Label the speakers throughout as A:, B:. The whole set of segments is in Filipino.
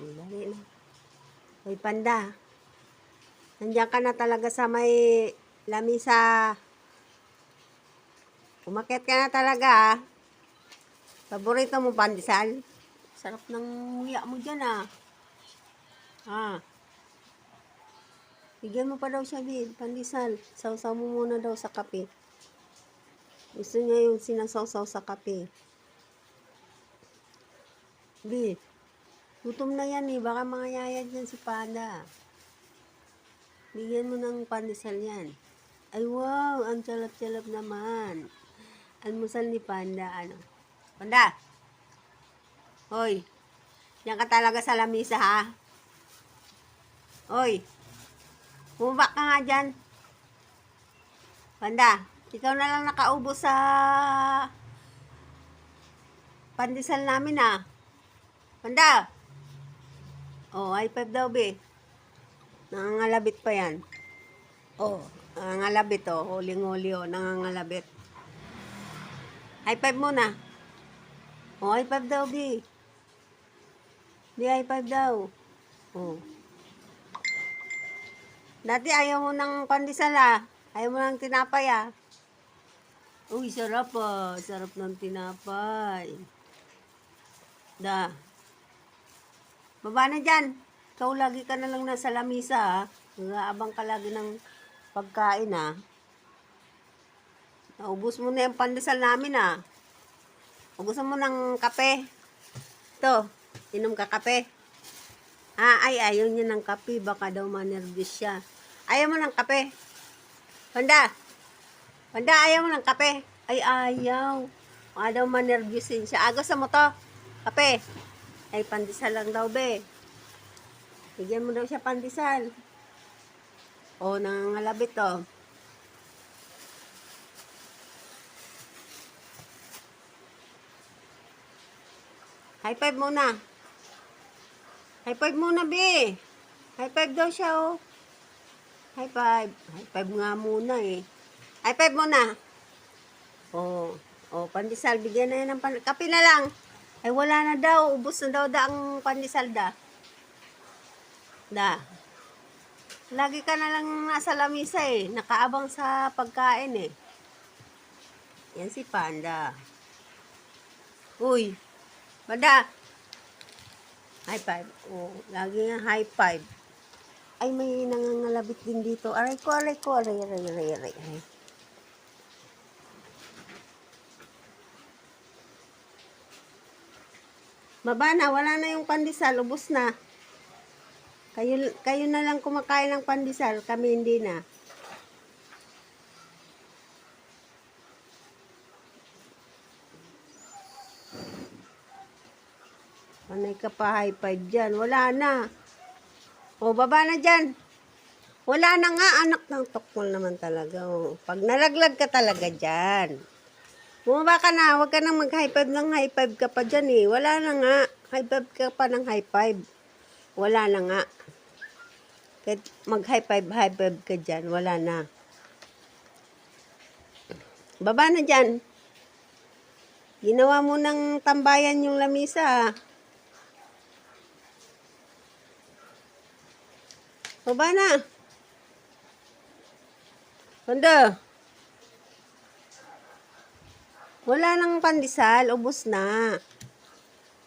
A: Dali na. Hoy, panda. Nandiyan ka na talaga sa may lamisa. Umakit ka na talaga, ah. Paborito mo pandesal? Sarap ng muya mo dyan, ah. Ah. Bigyan mo pa daw siya, Bid. Pandesal. Sausaw mo muna daw sa kape. Gusto niya yung sinasawsaw sa kape. Bid. Gutom na yan eh. Baka mga yayad yan si Panda. Bigyan mo ng pandesal yan. Ay wow, ang salap-salap naman. Almusal ni Panda, ano. Panda! Hoy, yan ka talaga sa lamisa ha. Hoy, bumaba ka nga dyan. Panda, ikaw na lang nakaubo sa pandesal namin ha. Panda! Oh, high five daw, be. Nangangalabit pa yan. Oh, nangangalabit, oh. Huling-huli, oh. Nangangalabit. High five muna. Oh, high five daw, be. Di high five daw. Oh. Dati ayaw mo ng pandesal, ah. Ayaw mo ng tinapay, ah. Uy, sarap, ah. Sarap ng tinapay. Da. Baba na dyan. Ikaw lagi ka na lang nasa lamisa, ha? Nag-aabang ka lagi ng pagkain, ha? Naubos mo na yung pandesal namin, ha? Gusto mo ng kape? Ito, inom ka kape. Ah, ay, ayaw niya ng kape. Baka daw manervous siya. Ayaw mo ng kape? Panda! Panda, ayaw mo ng kape? Ay, ayaw. Baka daw manervyusin siya. Ah, gusto mo to? Kape? Ay, pandesal lang daw, be. Bigyan mo daw siya pandesal. O, nangangalabit to. High five muna. High five muna, be. High five daw siya, oh. High five. High five nga muna, eh. High five muna. Oh, oh, pandesal. Bigyan na yan ng pandesal. Kape na lang. Ay, wala na daw. Ubus na daw da ang pandesal da. Da. Lagi ka na lang nasa lamisa eh. Nakaabang sa pagkain eh. Yan si Panda. Uy. Panda. High five. Oh, lagi nga high five. Ay, may nangangalabit din dito. Aray ko, aray ko, aray, aray, aray, aray. aray. Baba na, wala na yung pandesal, ubos na. Kayo, kayo na lang kumakain ng pandesal, kami hindi na. Panay ka pa high five dyan, wala na. O, baba na dyan. Wala na nga, anak ng tokmol naman talaga. O, pag nalaglag ka talaga dyan. Bumaba ka na, huwag ka nang mag-high five ng high five ka pa dyan eh. Wala na nga. High five ka pa ng high five. Wala na nga. Kahit mag-high five, high five ka dyan, wala na. Baba na dyan. Ginawa mo ng tambayan yung lamisa. ah. Baba na. Panda. Wala nang pandesal, ubos na.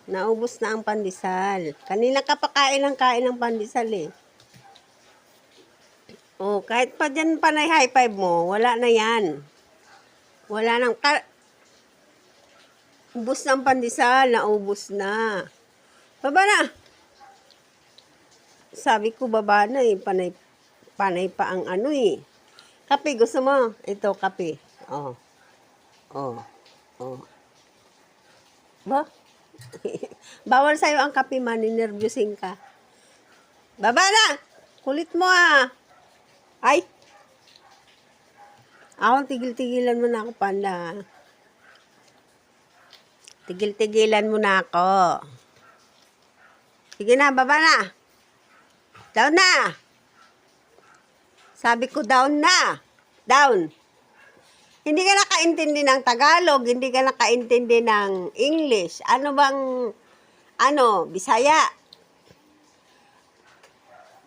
A: Naubos na ang pandesal. Kanina ka pa kain ng kain ng pandesal eh. Oh, kahit pa dyan panay high five mo, wala na yan. Wala nang, ka- ubos na ang pandesal, naubos na. Baba na. Sabi ko baba na eh, panay, panay pa ang ano eh. Kape, gusto mo? Ito, kape. Oh. Oh. Oh. Ba? Bawal sa'yo ang kape, maninervyusin ka. Baba na! Kulit mo ah! Ay! Ako, tigil-tigilan mo na ako, panda. Tigil-tigilan mo na ako. Sige na, baba na. Down na. Sabi ko, down na. Down. Hindi ka nakaintindi ng Tagalog, hindi ka nakaintindi ng English. Ano bang, ano, Bisaya?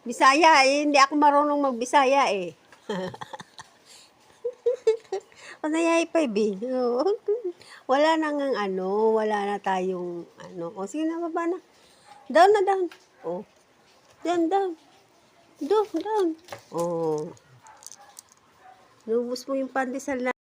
A: Bisaya eh. Hindi ako marunong magbisaya eh. o nayay pa eh. Oo. Wala nang ang ano. Wala na tayong ano. O sige na baba na. Down na down. O. Down, down. Down, down. O. Nubos mo yung pandesal na.